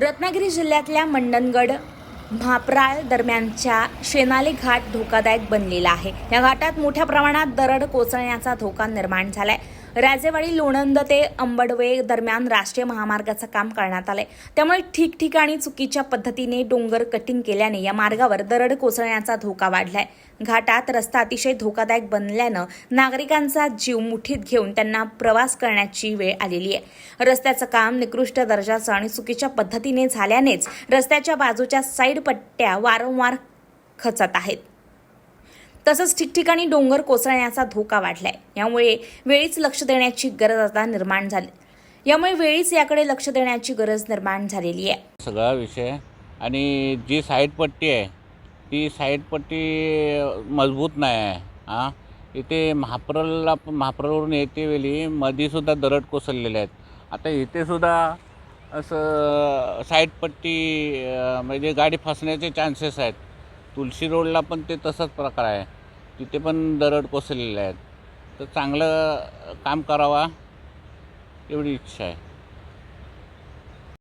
रत्नागिरी जिल्ह्यातल्या मंडणगड म्हापराळ दरम्यानच्या शेनाली घाट धोकादायक बनलेला आहे. या घाटात मोठ्या प्रमाणात दरड कोसळण्याचा धोका निर्माण झालाय. राजेवाडी लोणंद ते अंबडवे दरम्यान राष्ट्रीय महामार्गाचं काम करण्यात आलंय. त्यामुळे ठिकठिकाणी चुकीच्या पद्धतीने डोंगर कटिंग केल्याने या मार्गावर दरड कोसळण्याचा धोका वाढलाय. घाटात रस्ता अतिशय धोकादायक बनल्यानं नागरिकांचा जीव मुठीत घेऊन त्यांना प्रवास करण्याची वेळ आलेली आहे. रस्त्याचं काम निकृष्ट दर्जाचं आणि चुकीच्या पद्धतीने झाल्यानेच रस्त्याच्या बाजूच्या साईड पट्ट्या वारंवार खचत आहेत. तसंच ठिकठिकाणी डोंगर कोसळण्याचा धोका वाढलाय. यामुळे वेळीच लक्ष देण्याची गरज आता निर्माण झाली. यामुळे वेळीच याकडे लक्ष देण्याची गरज निर्माण झालेली आहे. सगळा विषय आणि जी साईड पट्टी आहे ती साईड पट्टी मजबूत नाही आहे. हां? इथे महाप्रलला महाप्रलवरून येते वेळी मध्येसुद्धा दरड कोसळलेले आहेत. आता इथेसुद्धा असं साईड पट्टी म्हणजे गाडी फसण्याचे चान्सेस आहेत. तुलसी रोडला पण ते तसाच प्रकार आहे. तिथे पण दरड कोसळलेले आहेत. तर चांगलं काम करावा एवढी इच्छा आहे.